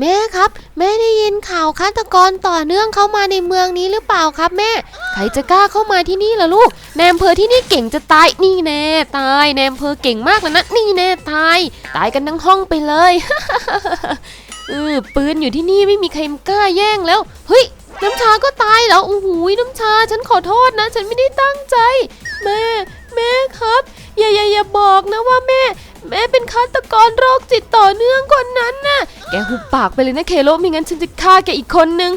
แม่ครับ แม่ได้ยินข่าวฆาตกรต่อเนื่องเข้ามาในเมืองนี้หรือเปล่าครับแม่ ใครจะกล้าเข้ามาที่นี่ล่ะลูกแนมเพอที่นี่เก่งจะตายนี่แน่ตายแนมเพอเก่งมากเลยนะนี่แน่ตาย ตายกันทั้งห้องไปเลยเออปืนอยู่ที่นี่ไม่มีใครกล้าแย่งแล้วเฮ้ยน้ำชาก็ตายแล้วโอ้โหน้ำชา ฉันขอโทษนะ ฉันไม่ได้ตั้งใจ แม่ แม่ครับ อย่าอย่าอย่าบอกนะว่าแม่ แม่เป็นฆาตกรโรคจิตต่อเนื่องคนนั้นน่ะ แกหุบปากไปเลยนะเคโลไม่งั้นฉันจะฆ่าแกอีกคนนึง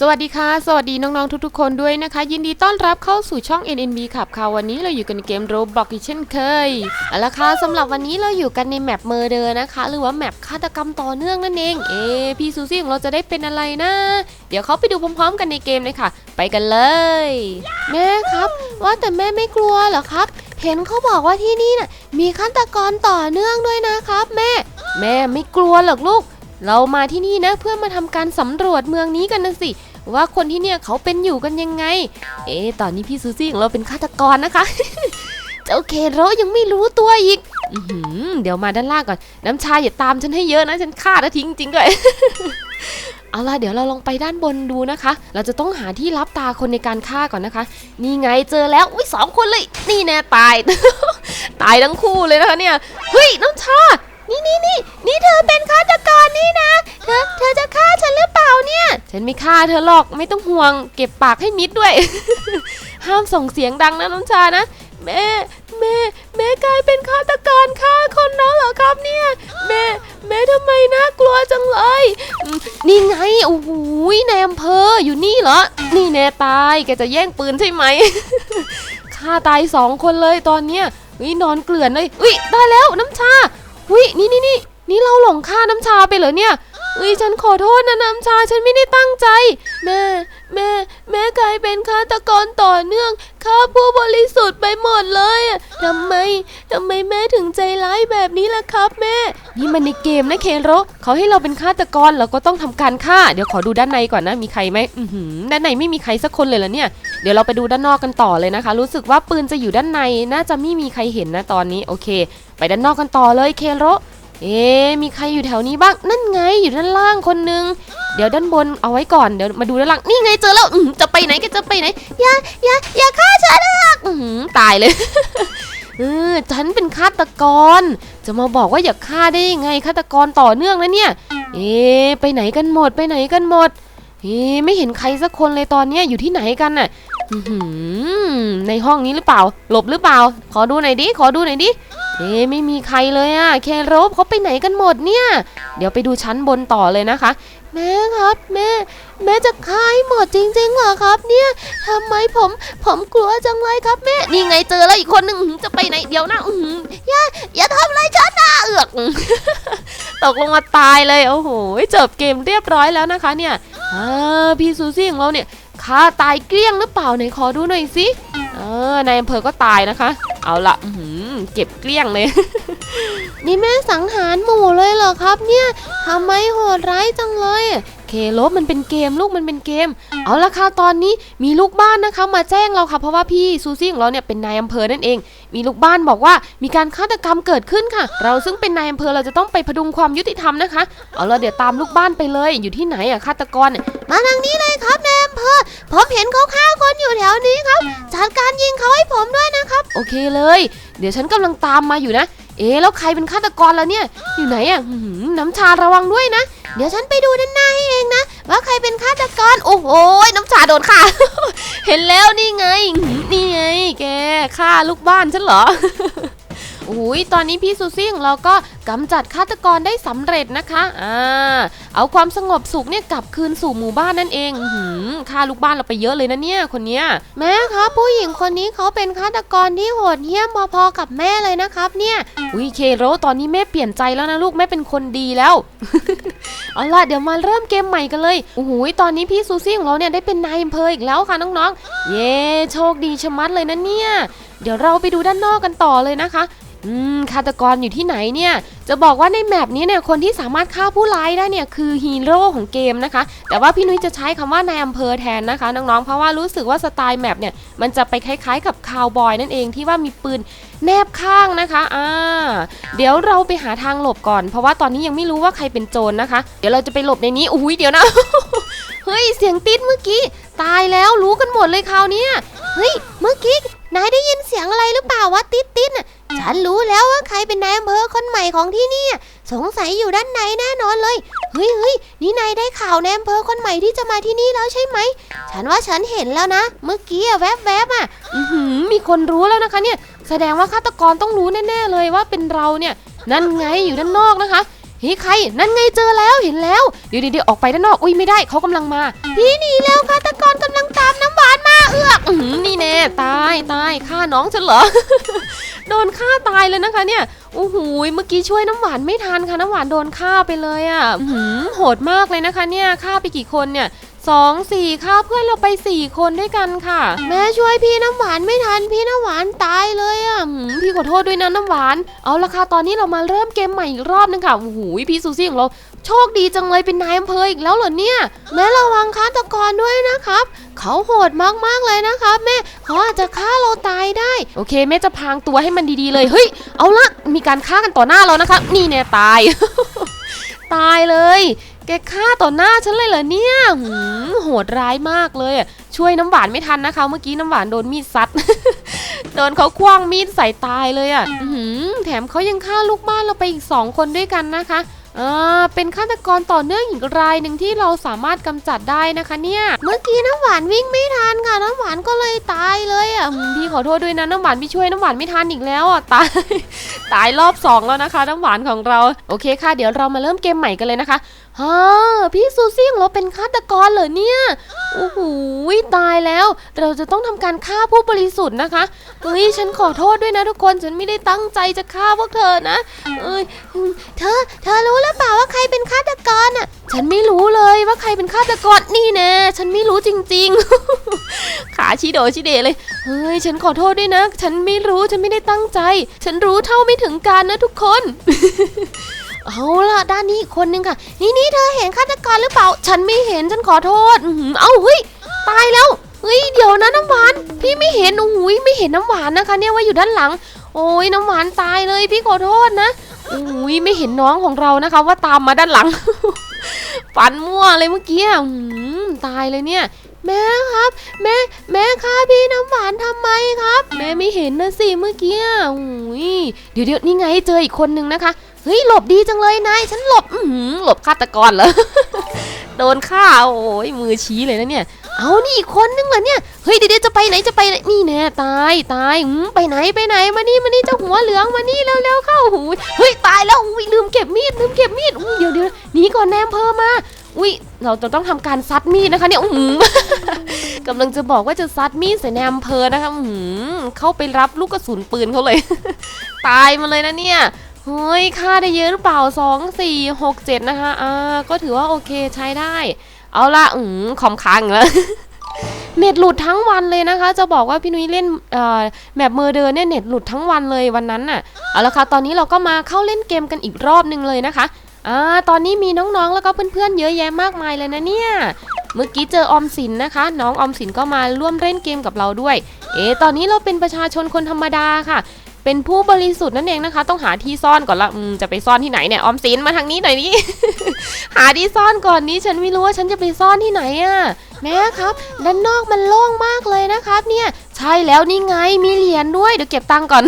สวัสดีค่ะ สวัสดีน้องๆทุกๆ คนด้วยนะคะ ยินดีต้อนรับเข้าสู่ช่อง NNB ขับค่ะวันนี้เราอยู่กันเกมโรบอกอีกเช่นเคยเอาละค่ะสำหรับวันนี้เราอยู่กันในแมปเมอร์เดอร์นะคะ หรือว่าแมปฆาตกรรมต่อเนื่องนั่นเอง เอพี่ซูซี่ของเราจะได้เป็นอะไรนะ เดี๋ยวเขาไปดูพร้อมๆ กันในเกมเลยค่ะ ไปกันเลย แม่ครับ ว่าแต่แม่ไม่กลัวเหรอครับ เห็นเขาบอกว่าที่นี่น่ะมีฆาตกรต่อเนื่องด้วยนะครับ แม่ แม่ไม่กลัวหรอกลูก เรามาที่นี่นะเพื่อมาทำการสำรวจเมืองนี้กันนะสิ ว่าคนที่เนี่ยเขาเป็นอยู่กันยังไง เอ๊ะตอนนี้พี่ซูซี่ของเราเป็นฆาตกรนะคะเจ้าเคโรยังไม่รู้ตัวอีกอเดี๋ยวมาด้านล่างก่อน น้ำชาอย่าตามฉันให้เยอะนะฉันฆ่าแล้วทิ้งจริงด้วยเอาล่ะเดี๋ยวเราลองไปด้านบนดูนะคะ เราจะต้องหาที่รับตาคนในการฆ่าก่อนนะคะ นี่ไงเจอแล้วอุ้ยสองคนเลย นี่แน่ตาย ตายทั้งคู่เลยนะคะเนี่ย เฮ้ยน้ำชา นี่นี่นี่นี่เธอเป็นฆาตกรนี่นะ เธอเธอจะฆ่าฉันหรือเปล่าเนี่ย ฉันไม่ฆ่าเธอหรอกไม่ต้องห่วง เก็บปากให้มิดด้วย ห้ามส่งเสียงดังนะน้องชานะแม่แม่แม่กลายเป็นฆาตกรฆ่าคนแล้วเหรอครับเนี่ยแม่แม่ทำไมน่ากลัวจังเลย นี่ไงโอ้โหในอำเภออยู่นี่เหรอ นี่แน่ตายแกจะแย่งปืนใช่ไหมฆ่าตายสองคนเลยตอนเนี้ยเฮ้ยนอนเกลื่อนเลยอุ้ยได้แล้วน้ำชา อุ้ยนี่นี่นี่นี่เราหลงฆ่าน้ำชาไปเหรอเนี่ยเอ้ยฉันขอโทษนะน้ำชาฉันไม่ได้ตั้งใจ แม่ แม่ แม่กลายเป็นฆาตกรต่อเนื่องฆ่าผู้บริสุทธิ์ไปหมดเลยอะทำไมทำไมแม่ถึงใจร้ายแบบนี้ล่ะครับแม่ นี่มันในเกมนะเคนโรเขาให้เราเป็นฆาตกรเราก็ต้องทำการฆ่า เดี๋ยวขอดูด้านในก่อนนะมีใครไหมอือหือด้านในไม่มีใครสักคนเลยเหรอเนี่ยเดี๋ยวเราไปดูด้านนอกกันต่อเลยนะคะ รู้สึกว่าปืนจะอยู่ด้านในน่าจะไม่มีใครเห็นนะตอนนี้โอเคไป ด้านนอกกันต่อเลยเคโรเอ๊มีใครอยู่แถวนี้บ้าง นั่นไงอยู่ด้านล่างคนนึง เดี๋ยวด้านบนเอาไว้ก่อน เดี๋ยวมาดูด้านล่าง นี่ไงเจอแล้วจะไปไหนก็จะไปไหน อย่าอย่าอย่าฆ่าฉันนะอือตายเลยเออฉันเป็นฆาตกร จะมาบอกว่าอย่าฆ่าได้ยังไงฆาตกรต่อเนื่องนะเนี่ย เอ๊ไปไหนกันหมดไปไหนกันหมด เอ๊ไม่เห็นใครสักคนเลยตอนเนี้ยอยู่ที่ไหนกันน่ะในห้องนี้หรือเปล่า หลบหรือเปล่า ขอดูหน่อยดิ ขอดูหน่อยดิ เอ๊ไม่มีใครเลยอะแคโรบเขาไปไหนกันหมดเนี่ย เดี๋ยวไปดูชั้นบนต่อเลยนะคะ แม่ครับแม่ แม่จะฆ่าให้หมดจริงๆเหรอครับ เนี่ยทำไมผมผมกลัวจังเลยครับแม่ นี่ไงเจอแล้วอีกคนหนึ่งจะไปไหนเดี๋ยวนะอืออย่าอย่าทำอะไรฉันนะเอือกตกลงมาตายเลยโอ้โหจบเกมเรียบร้อยแล้วนะคะ เนี่ยอพี่ซูซี่ของเราเนี่ยฆ่าตายเกลี้ยงหรือเปล่าไหนขอดูหน่อยสิเออนายอำเภอก็ตายนะคะ เอาละอื เก็บเกลี้ยงเลย นี่แม่สังหารหมู่เลยเหรอครับ เนี่ยทำไมโหดร้ายจังเลยอะเคลบมันเป็นเกมลูกมันเป็นเกม เอาละค่ะตอนนี้มีลูกบ้านนะคะ มาแจ้งเราค่ะเพราะว่าพี่ซูซี่ของเราเนี่ยเป็นนายอำเภอนั่นเอง มีลูกบ้านบอกว่ามีการฆาตกรรมเกิดขึ้นค่ะ เราซึ่งเป็นนายอำเภอเราจะต้องไปพดุงความยุติธรรมนะคะ เอาละเดี๋ยวตามลูกบ้านไปเลย อยู่ที่ไหนอะฆาตกรเนี่ยมาทางนี้เลยครับนายอำเภอผมเห็นเขาฆ่าคนอยู่แถวนี้ครับจัดการยิงเขาให้ผมด้วยนะครับ โอเคเลย เดี๋ยวฉันกำลังตามมาอยู่นะ เอ๊แล้วใครเป็นฆาตกรล่ะเนี่ย อยู่ไหนอะ่ะน้ำชาระวังด้วยนะ เดี๋ยวฉันไปดูด้านหน้าให้เองนะ ว่าใครเป็นฆาตกร โอ้โหน้ำชาโดนค่ะ เห็นแล้วนี่ไง นี่ไง แกฆ่าลูกบ้านฉันเหรอ อ้ยตอนนี้พี่ซูซี่ของเราก็กำจัดฆาตกรได้สำเร็จนะคะอ่าเอาความสงบสุขเนี่ยกลับคืนสู่หมู่บ้านนั่นเองอื้อหือฆ่าลูกบ้านเราไปเยอะเลยนะเนี่ยคนเนี้ยแม่ครับผู้หญิงคนนี้เขาเป็นฆาตกรที่โหดเหี้ยมพอๆกับแม่เลยนะครับเนี่ยอุ้ยเคโรตอนนี้แม่เปลี่ยนใจแล้วนะลูกแม่เป็นคนดีแล้วเอาล่ะเดี๋ยวมาเริ่มเกมใหม่กันเลยโอ้โหตอนนี้พี่ซูซี่ของเราเนี่ยได้เป็นนายอำเภออีกแล้วค่ะน้องๆ เย้โชคดีชะมัดเลยนะเนี่ย เดี๋ยวเราไปดูด้านนอกกันต่อเลยนะคะ อืมฆาตกรอยู่ที่ไหนเนี่ย จะบอกว่าในแมปนี้เนี่ยคนที่สามารถฆ่าผู้ร้ายได้เนี่ยคือฮีโร่ของเกมนะคะ แต่ว่าพี่นุ้ยจะใช้คำว่านายอำเภอแทนนะคะน้องๆ เพราะว่ารู้สึกว่าสไตล์แมปเนี่ยมันจะไปคล้ายๆ กับคาวบอยนั่นเองที่ว่ามีปืนแนบข้างนะคะ อ่า เดี๋ยวเราไปหาทางหลบก่อน เพราะว่าตอนนี้ยังไม่รู้ว่าใครเป็นโจรนะคะ เดี๋ยวเราจะไปหลบในนี้อุ้ยเดี๋ยวนะ เฮ้ยเสียงติดเมื่อกี้ ตายแล้วรู้กันหมดเลยคราวนี้เฮ้ยเมื่อกี้นายได้ยินเสียงอะไรหรือเปล่าวะติดติดน่ะ ฉันรู้แล้วว่าใครเป็นนายอำเภอคนใหม่ของที่นี่ สงสัยอยู่ด้านในแน่นอนเลย เฮ้ยเฮ้ยนี่นายได้ข่าวนายอำเภอคนใหม่ที่จะมาที่นี่แล้วใช่ไหม ฉันว่าฉันเห็นแล้วนะ เมื่อกี้แวบๆบอะมีคนรู้แล้วนะคะเนี่ย แสดงว่าฆาตกรต้องรู้แน่ๆเลยว่าเป็นเราเนี่ย นั่นไงอยู่ด้านนอกนะคะ เฮ้ยใคร นั่นไงเจอแล้วเห็นแล้ว เดี๋ยวเดี๋ยวออกไปด้านนอก อุ้ยไม่ได้เขากำลังมา พี่หนีแล้วฆาตกรกำลังตามน้ำหวานมาเอือกอืนี่แน่ตายตายฆ่าน้องฉันเหรอ โดนฆ่าตายเลยนะคะเนี่ยโอ้โหเมื่อกี้ช่วยน้ำหวานไม่ทันค่ะน้ำหวานโดนฆ่าไปเลยอะ่ะหือโหดมากเลยนะคะเนี่ยฆ่าไปกี่คนเนี่ย สองสี่ฆ่าเพื่อนเราไปสี่คนด้วยกันค่ะ แม่ช่วยพี่น้ำหวานไม่ทันพี่น้ำหวานตายเลยอะพี่ขอโทษด้วยนะน้ำหวาน เอาละค่ะตอนนี้เรามาเริ่มเกมใหม่อีกรอบนึงค่ะโอ้โหพี่ซูซี่ของเราโชคดีจังเลยเป็นนายอำเภออีกแล้วเหรอเนี่ยแม่ระวังฆาตกรด้วยนะครับ เขาโหดมากๆเลยนะครับแม่เขาอาจจะฆ่าเราตายได้ โอเคแม่จะพางตัวให้มันดีๆเลยเฮ้ยเอาละมีการฆ่ากันต่อหน้าเรานะคะ นี่เนี่ยตาย ตายเลย แกฆ่าต่อหน้าฉันเลยเหรอเนี่ยหืมโหดร้ายมากเลยอะช่วยน้ำหวานไม่ทันนะคะ เมื่อกี้น้ำหวานโดนมีดซัด โดนเขาคว้างมีดใส่ตายเลยอะ่ะหือแถมเขายังฆ่าลูกบ้านเราไปอีกสองคนด้วยกันนะคะอ่าเป็นฆาตกรต่อเนื่องอีกรายหนึ่งที่เราสามารถกำจัดได้นะคะเนี่ย เมื่อกี้น้ำหวานวิ่งไม่ทันค่ะน้ำหวานก็เลยตายเลยอะอืมพี่ขอโทษด้วยนะน้ำหวานพี่ช่วยน้ำหวานไม่ทันอีกแล้วอะตาย ตายรอบสองแล้วนะคะ น้ำหวานของเรา โอเคค่ะ เดี๋ยวเรามาเริ่มเกมใหม่กันเลยนะคะ ฮ่าพี่ซูซี่ของเราเป็นฆาตกรเหรอเนี่ยโอ้โหตายแล้ว เราจะต้องทำการฆ่าผู้บริสุทธิ์นะคะเฮ้ยฉันขอโทษด้วยนะทุกคนฉันไม่ได้ตั้งใจจะฆ่าพวกเธอนะเอ้ยเธอ เธอรู้หรือเปล่าว่าใครเป็นฆาตกรอะ ฉันไม่รู้เลยว่าใครเป็นฆาตกรนี่แน่ฉันไม่รู้จริง ๆ ขาชิโดชิเดเลยเฮ้ยฉันขอโทษด้วยนะ ฉันไม่รู้ฉันไม่ได้ตั้งใจ ฉันรู้เท่าไม่ถึงการนะทุกคน เอาล่ะด้านนี้อีกคนนึงค่ะ นี่นี่เธอเห็นฆาตกรหรือเปล่า ฉันไม่เห็นฉันขอโทษอื้อหือเอ้าเฮ้ยตายแล้วเฮ้ยเดี๋ยวนะน้ำหวาน พี่ไม่เห็นโอ้ยไม่เห็นน้ำหวานนะคะ เนี่ยว่าอยู่ด้านหลัง โอ้ยน้ำหวานตายเลยพี่ขอโทษนะโอ้ยไม่เห็นน้องของเรานะคะ ว่าตามมาด้านหลัง ฝันมั่วเลยเมื่อกี้อื้อหือตายเลยเนี่ย แม่ครับ แม่แม่ฆ่าพี่น้ำหวานทำไมครับ แม่ไม่เห็นนะสิเมื่อกี้อะโอ้ยเดี๋ยวเดี๋ยวนี่ไงเจออีกคนนึงนะคะเฮ้ยหลบดีจังเลยนายฉันหลบอืหลบฆาตกรเหรอโดนฆ่าโอ้ยมือชี้เลยนะเนี่ย เอานี่อีกคนนึงเหรอเนี่ยเฮ้ยเดี๋ยวเดี๋ยวจะไปไหนจะไปไหนนี่แน่ตายตายอืมไปไหนไปไหนมานี่มานี่เจ้าหัวเหลืองมานี่เร็วๆเข้าหูเฮ้ยตายแล้วอุ้ยลืมเก็บมีดลืมเก็บมีดอุ้ยเดี๋ยวเดี๋ยวหนีก่อนแนมเพอมา อุ้ยเราจะต้องทำการซัดมีดนะคะเนี่ยอืมกำลังจะบอกว่าจะซัดมีดใส่แนมเพอนะคะอืมเข้าไปรับลูกกระสุนปืนเขาเลย ตายมาเลยนะเนี่ยเฮ้ยค่าได้เยอะหรือเปล่า 2 4 6 7 นะคะ อ่า ก็ถือว่าโอเคใช้ได้ เอาละอืมคอมค้างแล้วเน็ตหลุดทั้งวันเลยนะคะ จะบอกว่าพี่นุ้ยเล่นเอ่อแมปเมอร์เดอร์เนี่ยเน็ตหลุดทั้งวันเลยวันนั้นน่ะ เอาละค่ะ ตอนนี้เราก็มาเข้าเล่นเกมกันอีกรอบนึงเลยนะคะ อ่าตอนนี้มีน้องๆ แล้วก็เพื่อนๆ เยอะแยะมากมายเลยนะเนี่ย เมื่อกี้เจอออมสินนะคะ น้องออมสินก็มาร่วมเล่นเกมกับเราด้วย เอ๊ตอนนี้เราเป็นประชาชนคนธรรมดาค่ะ เป็นผู้บริสุทธิ์นั่นเองนะคะ ต้องหาที่ซ่อนก่อนละอืมจะไปซ่อนที่ไหนเนี่ยออมสินมาทางนี้หน่อยนี่หาที่ซ่อนก่อนนี้ฉันไม่รู้ว่าฉันจะไปซ่อนที่ไหนอะแม่ครับ ด้านนอกมันโล่งมากเลยนะครับ เนี่ย ใช่แล้วนี่ไงมีเหรียญด้วยเดี๋ยวเก็บตังค์ก่อน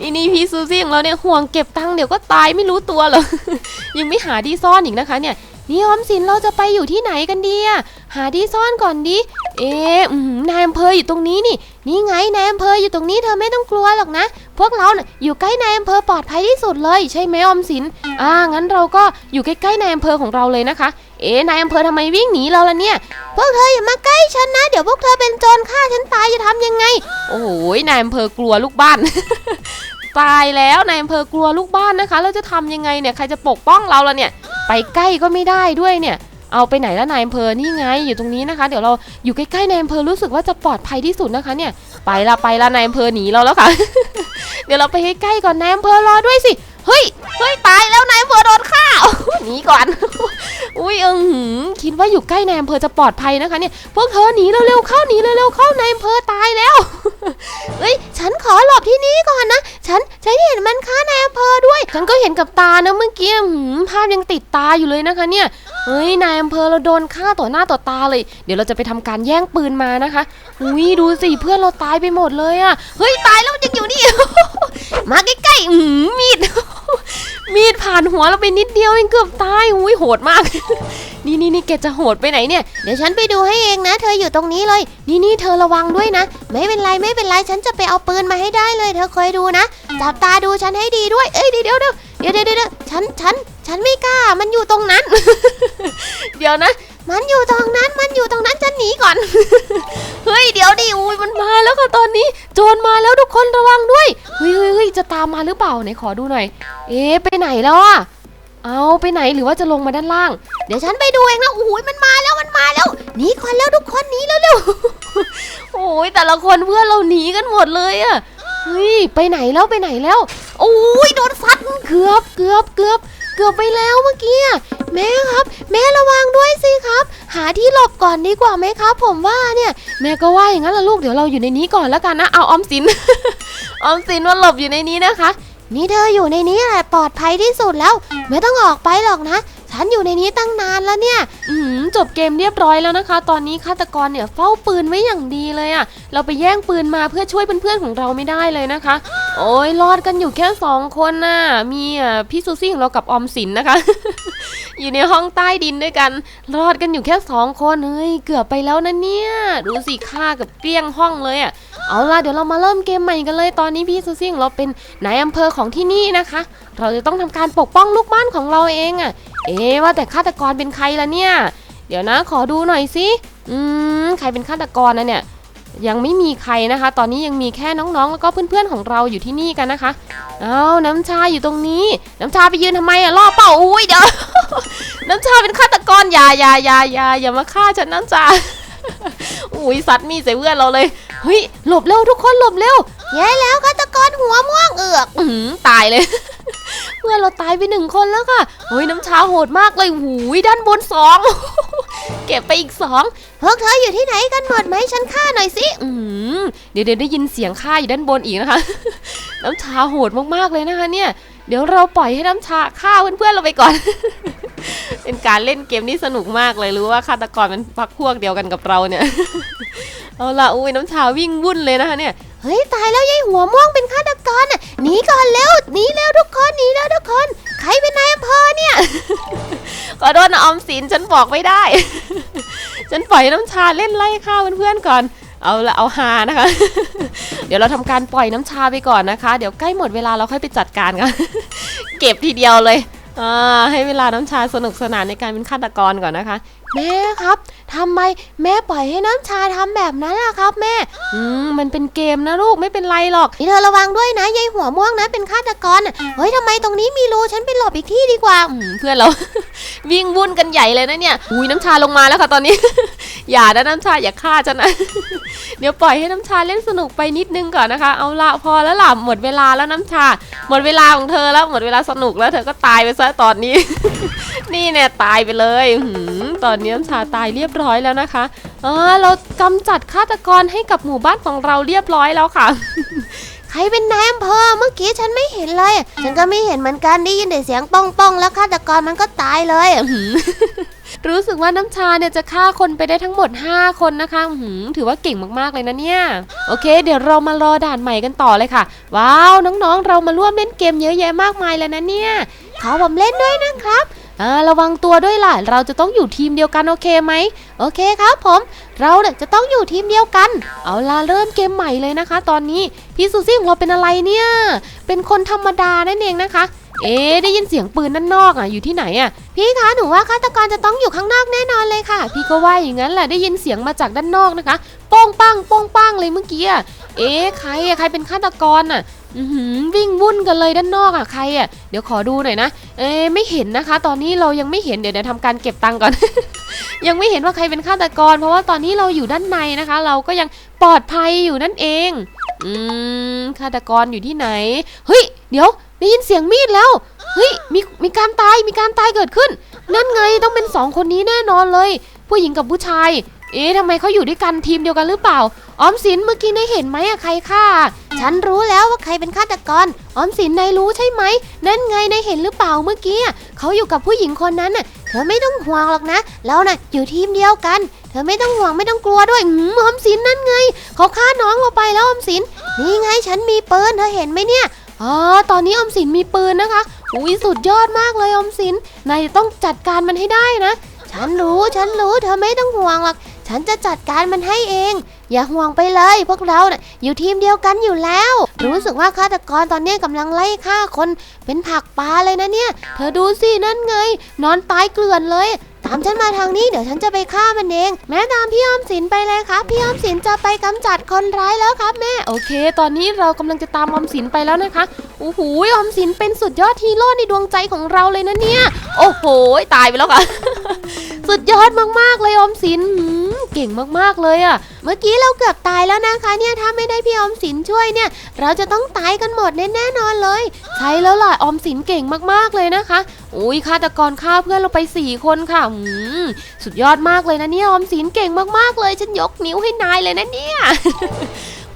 นี่นี่พี่ซูซี่ของเราเนี่ยห่วงเก็บตังค์เดี๋ยวก็ตายไม่รู้ตัวหรอยังไม่หาที่ซ่อนอีกนะคะเนี่ยนี่ออมสินเราจะไปอยู่ที่ไหนกันดีอะหาที่ซ่อนก่อนดิ เอ๊ะอืมนายอำเภออยู่ตรงนี้นี่ นี่ไงนายอำเภออยู่ตรงนี้เธอไม่ต้องกลัวหรอกนะ พวกเราน่ะอยู่ใกล้นายอำเภอปลอดภัยที่สุดเลย ใช่ไหมออมสิน อ่างั้นเราก็อยู่ใกล้ๆนายอำเภอของเราเลยนะคะ เอ๊นายอำเภอทำไมวิ่งหนีเราล่ะเนี่ย พวกเธออย่ามาใกล้ฉันนะ เดี๋ยวพวกเธอเป็นโจรฆ่าฉันตายจะทำยังไง โอ้โหนายอำเภอกลัวลูกบ้าน ตายแล้วนายอำเภอกลัวลูกบ้านนะคะ เราจะทำยังไงเนี่ยใครจะปกป้องเราล่ะเนี่ย ไปใกล้ก็ไม่ได้ด้วยเนี่ย เอาไปไหนแล้วนายอำเภอนี่ไงอยู่ตรงนี้นะคะ เดี๋ยวเราอยู่ใกล้ๆนายอำเภอรู้สึกว่าจะปลอดภัยที่สุดนะคะเนี่ยไปละไปละนายอำเภอหนีเราแล้วค่ะ เดี๋ยวเราไปใกล้ๆก่อนนายอำเภอรอด้วยสิเฮ้ยเฮ้ยตายแล้วนายอำเภอโดนฆ่าหนีก่อน อุ้ยเออหือคิดว่าอยู่ใกล้นายอำเภอจะปลอดภัยนะคะเนี่ยพวกเธอหนีเร็วๆเข้าหนีเร็วๆเข้านายอำเภอตายแล้วเฮ้ยฉันขอหลบที่นี่ก่อนนะ ฉัน ฉันเห็นมันฆ่านายอำเภอด้วย ฉันก็เห็นกับตานะเมื่อกี้หืมภาพยังติดตาอยู่เลยนะคะเนี่ยเฮ้ยนายอำเภอเราโดนฆ่าต่อหน้าต่อตาเลย เดี๋ยวเราจะไปทำการแย่งปืนมานะคะอุ้ยดูสิเพื่อนเราตายไปหมดเลยอะเฮ้ยตายแล้วยังอยู่นี่ มาใกล้ๆอื้อหือมีดมีดผ่านหัวเราไปนิดเดียวเองเกือบตายอุ้ยโหดมาก นี่นี่นี่แกจะโหดไปไหนเนี่ย เดี๋ยวฉันไปดูให้เองนะ เธออยู่ตรงนี้เลย นี่นี่เธอระวังด้วยนะ ไม่เป็นไรไม่เป็นไรฉันจะไปเอาปืนมาให้ได้เลย เธอคอยดูนะจบตาดูฉันให้ดีด้วย เอ้ยเดี๋ยวเดี๋ยวเดี๋ยวเดี๋ยวเดี๋ยวเดี๋ยวฉันฉันฉันไม่กล้า มันอยู่ตรงนั้น เดี๋ยวนะ มันอยู่ตรงนั้น มันอยู่ตรงนั้น ฉันหนีก่อน เฮ้ย เดี๋ยวดิ อุ้ยมันมาแล้วค่ะตอนนี้ โจรมาแล้วทุกคนระวังด้วยเฮ้ยเฮ้ยเฮ้ยจะตามมาหรือเปล่าไหนขอดูหน่อย เอ๊ะไปไหนแล้วอะเอาไปไหนหรือว่าจะลงมาด้านล่าง เดี๋ยวฉันไปดูเองนะโอ้ยมันมาแล้วมันมาแล้วหนีก่อนแล้วทุกคนหนีแล้วเร็วโอ้ยแต่ละคนเพื่อนเราหนีกันหมดเลยอะ เฮ้ยไปไหนแล้วไปไหนแล้วโอ้ยโดนซัดเกือบเกือบเกือบเกือบไปแล้วเมื่อกี้แม่ครับ แม่ระวังด้วยสิครับ หาที่หลบก่อนดีกว่าไหมครับ ผมว่าเนี่ยแม่ก็ว่าอย่างนั้นละลูกเดี๋ยวเราอยู่ในนี้ก่อนแล้วกันนะเอาออมสินออมสินมาหลบอยู่ในนี้นะคะ นี่เธออยู่ในนี้แหละปลอดภัยที่สุดแล้ว ไม่ต้องออกไปหรอกนะ ฉันอยู่ในนี้ตั้งนานแล้วเนี่ยจบเกมเรียบร้อยแล้วนะคะ ตอนนี้ฆาตกรเนี่ยเฝ้าปืนไว้อย่างดีเลยอะเราไปแย่งปืนมาเพื่อช่วยเพื่อนๆของเราไม่ได้เลยนะคะ โอ้ยรอดกันอยู่แค่สองคนน่ะมีอะพี่ซูซี่ของเรากับออมสินนะคะ อยู่ในห้องใต้ดินด้วยกัน รอดกันอยู่แค่สองคนเฮ้ยเกือบไปแล้วนะเนี่ยดูสิฆ่ากับเกลี้ยงห้องเลยอะเอาล่ะเดี๋ยวเรามาเริ่มเกมใหม่กันเลยตอนนี้พี่ซูซี่ของเราเป็นนายอำเภอของที่นี่นะคะ เราจะต้องทำการปกป้องลูกบ้านของเราเองอะ เอ๊ะว่าแต่ฆาตกรเป็นใครล่ะเนี่ย เดี๋ยวนะขอดูหน่อยสิอืมใครเป็นฆาตกรนะเนี่ย ยังไม่มีใครนะคะ ตอนนี้ยังมีแค่น้องๆ แล้วก็เพื่อนๆของเราอยู่ที่นี่กันนะคะ เอาน้ำชาอยู่ตรงนี้ น้ำชาไปยืนทำไมอะล่อเป่าอุ้ยเดี๋ยวน้ำชาเป็นฆาตกรอย่าอย่าอย่าอย่าอย่ามาฆ่าฉันน้ำชาอุ้ยซัดมีใส่เพื่อนเราเลยเฮ้ยหลบเร็วทุกคนหลบเร็วแย่แล้วฆาตกรหัวม่วงเอือกอื้อหือตายเลย เพื่อนเราตายไปหนึ่งคนแล้วค่ะ เฮ้ยน้ำชาโหดมากเลยหูยด้านบนสองเก็บไปอีกสองพวกเธออยู่ที่ไหนกันหมดไหมฉันฆ่าหน่อยสิอืมเดี๋ยวเดี๋ยวได้ยินเสียงฆ่าอยู่ด้านบนอีกนะคะ น้ำชาโหดมากๆเลยนะคะเนี่ย เดี๋ยวเราปล่อยให้น้ำชาฆ่าเพื่อนๆเราไปก่อน เป็นการเล่นเกมที่สนุกมากเลยรู้ว่าฆาตกรมันพักพวกเดียวกันกับเราเนี่ย เอาละอุ้ยน้ำชาวิ่งวุ่นเลยนะคะเนี่ย เฮ้ยตายแล้วยายหัวม่วงเป็นฆาตกรน่ะหนีก่อนเร็วหนีแล้วทุกคนหนีแล้วทุกคน ใครเป็นนายอำเภอเนี่ย ขอโทษนะออมสินฉันบอกไม่ได้ ฉันปล่อยน้ำชาเล่นไล่ฆ่าวเพื่อนๆก่อน เอาละเอาฮานะคะ เดี๋ยวเราทำการปล่อยน้ำชาไปก่อนนะคะ เดี๋ยวใกล้หมดเวลาเราค่อยไปจัดการกันเก็บทีเดียวเลยอ่าให้เวลาน้ำชาสนุกสนานในการเป็นฆาตกรก่อนนะคะ แม่ครับทำไมแม่ปล่อยให้น้ำชาทำแบบนั้นล่ะครับ แม่ อืมมันเป็นเกมนะลูกไม่เป็นไรหรอกนี่เธอระวังด้วยนะยายหัวม่วงนะเป็นฆาตกรเฮ้ยทำไมตรงนี้มีรูฉันไปหลบอีกที่ดีกว่าอืมเพื่อนเรา วิ่งวุ่นกันใหญ่เลยนะเนี่ยอุ้ยน้ำชาลงมาแล้วค่ะตอนนี้ อย่านะน้ำชาอย่าฆ่าฉันนะเดี๋ยวปล่อยให้น้ำชาเล่นสนุกไปนิดนึงก่อนนะคะ เอาละพอแล้วล่ะหมดเวลาแล้วน้ำชา หมดเวลาของเธอแล้วหมดเวลาสนุกแล้วเธอก็ตายไปซะตอนนี้ นี่เนี่ยตายไปเลยหืตอนนี้น้ำชาตายเรียบร้อยแล้วนะคะเออเรากำจัดฆาตกรให้กับหมู่บ้านของเราเรียบร้อยแล้วค่ะ ใครเป็นนายอำเภอเมื่อกี้ฉันไม่เห็นเลย ฉันก็ไม่เห็นเหมือนกันได้ยินแต่เสียงป้องป้องๆแล้วฆาตกรมันก็ตายเลยรู้สึกว่าน้ำชาเนี่ยจะฆ่าคนไปได้ทั้งหมด 5 คนนะคะหือถือว่าเก่งมากๆเลยนะเนี่ย โอเค เดี๋ยวเรามารอด่านใหม่กันต่อเลยค่ะ ว้าว น้องๆ เรามาร่วมเล่นเกมเยอะแยะมากมายเลยนะเนี่ย ขอผมเล่นด้วยนะครับ อ่าระวังตัวด้วยล่ะ เราจะต้องอยู่ทีมเดียวกันโอเคไหมโอเคครับผม เราเนี่ยจะต้องอยู่ทีมเดียวกัน เอาล่ะเริ่มเกมใหม่เลยนะคะ ตอนนี้พี่ซูซี่ของเราเป็นอะไรเนี่ย เป็นคนธรรมดานั่นเองนะคะ เอ๊ได้ยินเสียงปืนด้านนอกอะอยู่ที่ไหนอะพี่คะหนูว่าฆาตกรจะต้องอยู่ข้างนอกแน่นอนเลยค่ะ พี่ก็ว่าอย่างนั้นแหละได้ยินเสียงมาจากด้านนอกนะคะโป้งปังโป้งปังเลยเมื่อกี้อะเอ๊ใครอะใครเป็นฆาตกรน่ะวิ่งวุ่นกันเลยด้านนอกอะใครอะเดี๋ยวขอดูหน่อยนะ เอ๊ไม่เห็นนะคะ ตอนนี้เรายังไม่เห็นเดี๋ยวเดี๋ยวทำการเก็บตังค์ก่อน ยังไม่เห็นว่าใครเป็นฆาตกร เพราะว่าตอนนี้เราอยู่ด้านในนะคะ เราก็ยังปลอดภัยอยู่นั่นเองอืมฆาตกรอยู่ที่ไหน เฮ้ย เดี๋ยว ได้ยินเสียงมีดแล้ว เฮ้ย มีมีการตาย มีการตายเกิดขึ้น นั่นไงต้องเป็นสองคนนี้แน่นอนเลย ผู้หญิงกับผู้ชาย เอ๊ะทำไมเขาอยู่ด้วยกันทีมเดียวกันหรือเปล่า ออมสินเมื่อกี้นายเห็นไหมอะใครฆ่า ฉันรู้แล้วว่าใครเป็นฆาตกร ออมสินนายรู้ใช่ไหม นั่นไงนายเห็นหรือเปล่าเมื่อกี้อะเขาอยู่กับผู้หญิงคนนั้นน่ะ เธอไม่ต้องห่วงหรอกนะ เราน่ะอยู่ทีมเดียวกัน เธอไม่ต้องห่วงไม่ต้องกลัวด้วยอืมออมสินนั่นไง เขาฆ่าน้องเราไปแล้วออมสิน นี่ไงฉันมีปืนเธอเห็นไหมเนี่ย อ๋อตอนนี้อมสินมีปืนนะคะ อุ้ยสุดยอดมากเลยอมสินนายต้องจัดการมันให้ได้นะ ฉันรู้ฉันรู้เธอไม่ต้องห่วงหรอก ฉันจะจัดการมันให้เอง อย่าห่วงไปเลย พวกเราเน่ะอยู่ทีมเดียวกันอยู่แล้ว รู้สึกว่าฆาตกรตอนนี้กำลังไล่ฆ่าคนเป็นผักปลาเลยนะเนี่ย เธอดูสินั่นไง นอนตายเกลื่อนเลยามฉันมาทางนี้เดี๋ยวฉันจะไปฆ่ามันเอง แม่ตามพี่ออมสินไปเลยครับพี่ออมสินจะไปกำจัดคนร้ายแล้วครับแม่โอเค ตอนนี้เรากำลังจะตามออมสินไปแล้วนะคะโอ้โหออมสินเป็นสุดยอดฮีโร่ในดวงใจของเราเลยนะเนี่ย โอ้โหตายไปแล้วค่ะ สุดยอดมากๆเลยออมสินเก่งมากๆเลยอะ เมื่อกี้เราเกือบตายแล้วนะคะ เนี่ยถ้าไม่ได้พี่อมสินช่วยเนี่ย เราจะต้องตายกันหมดแน่นอนเลย ใช่แล้วล่ะอมสินเก่งมากๆเลยนะคะ อุ้ยฆาตกรฆ่าเพื่อนเราไปสี่คนค่ะอืมสุดยอดมากเลยนะเนี่ยอมสินเก่งมากๆเลย ฉันยกนิ้วให้นายเลยนะเนี่ย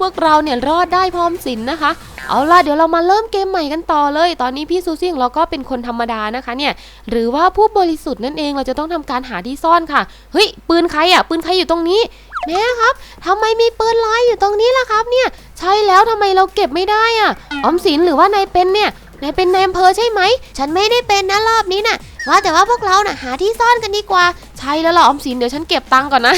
พวกเราเนี่ยรอดได้พร้อมสินนะคะ เอาล่ะเดี๋ยวเรามาเริ่มเกมใหม่กันต่อเลย ตอนนี้พี่ซูซี่ของเราก็เป็นคนธรรมดานะคะเนี่ยหรือว่าผู้บริสุทธิ์นั่นเองเราจะต้องทำการหาที่ซ่อนค่ะเฮ้ยปืนใครอะปืนใครอยู่ตรงนี้แม่ครับทำไมมีปืนลอยอยู่ตรงนี้ล่ะครับเนี่ยใช่แล้วทำไมเราเก็บไม่ได้อะออมสินหรือว่านายเป็นเนี่ยนายเป็นนายอำเภอใช่ไหม ฉันไม่ได้เป็นนะรอบนี้น่ะ ว่าแต่ว่าพวกเราน่ะหาที่ซ่อนกันดีกว่าใช่แล้วล่ะออมสินเดี๋ยวฉันเก็บตังค์ก่อนนะ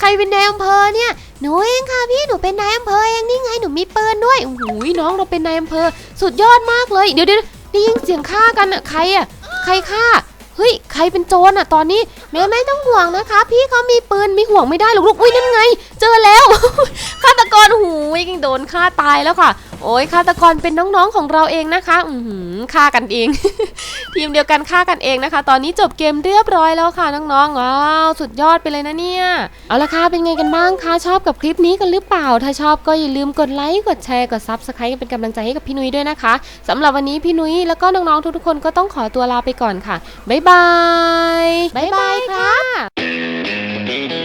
ใครเป็นนายอำเภอเนี่ยหนูเองค่ะพี่หนูเป็นนายอำเภอเองนี่ไงหนูมีปืนด้วยโอ้โหน้องเราเป็นนายอำเภอ สุดยอดมากเลย เดี๋ยวเดี๋ยวได้ยินเสียงฆ่ากันอะใครอะใครฆ่าเฮ้ยใครเป็นโจรอะตอนนี้แม่ไม่ต้องห่วงนะคะ พี่เขามีปืนไม่ห่วงไม่ได้หรอกลูกอุ้ยนั่นไง เจอแล้วฆาตกรโอ้โหูยโดนฆ่าตายแล้วค่ะ โอ้ยฆาตกรเป็นน้องๆของเราเองนะคะ อือหือฆ่ากันเอง ทีมเดียวกันฆ่ากันเองนะคะ ตอนนี้จบเกมเรียบร้อยแล้วค่ะน้องๆว้าวสุดยอดไปเลยนะเนี่ย เอาละค่ะเป็นไงกันบ้างคะชอบกับคลิปนี้กันหรือเปล่า ถ้าชอบก็อย่าลืมกดไลค์กดแชร์กดซับสไครต์เป็นกำลังใจให้กับพี่นุ้ยด้วยนะคะสำหรับวันนี้พี่นุ้ยแล้วก็น้องๆทุกๆคนก็ต้องขอตัวลาไปก่อนค่ะบ๊ายบายบ๊ายบายครับ